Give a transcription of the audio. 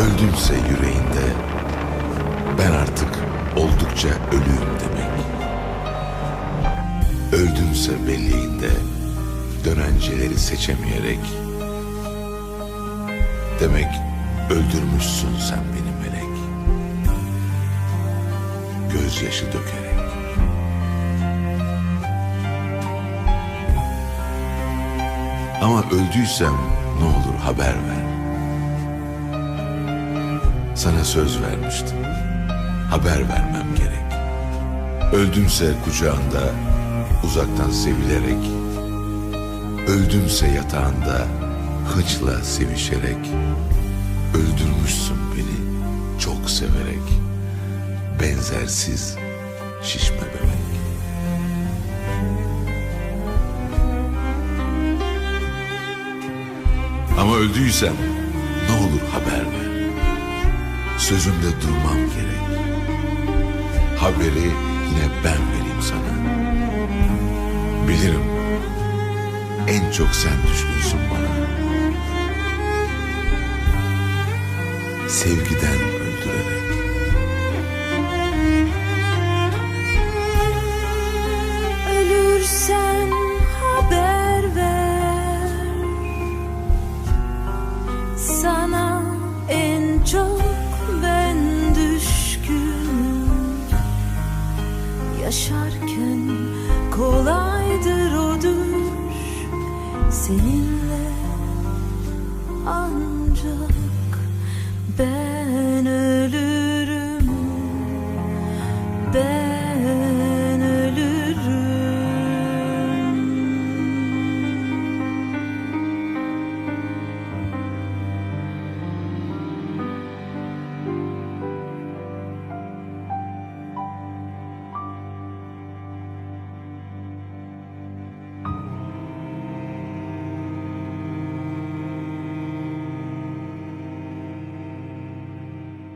Öldümse yüreğinde ben artık oldukça ölüyüm demek. Öldümse belleğinde dönenceleri seçemeyerek demek öldürmüşsün sen beni melek. Gözyaşı dökerek. Ama öldüysem ne olur haber ver. Sana söz vermiştim. Haber vermem gerek. Öldümse kucağında uzaktan sevilerek, öldümse yatağında hıçla sevişerek, öldürmüşsün beni çok severek, benzersiz şişme bebek. Ama öldüysem Sözümde durmam gerek. Haberi yine ben vereyim sana. Bilirim en çok sen düşkünsün bana. Sevgiden kolaydır o düş Senin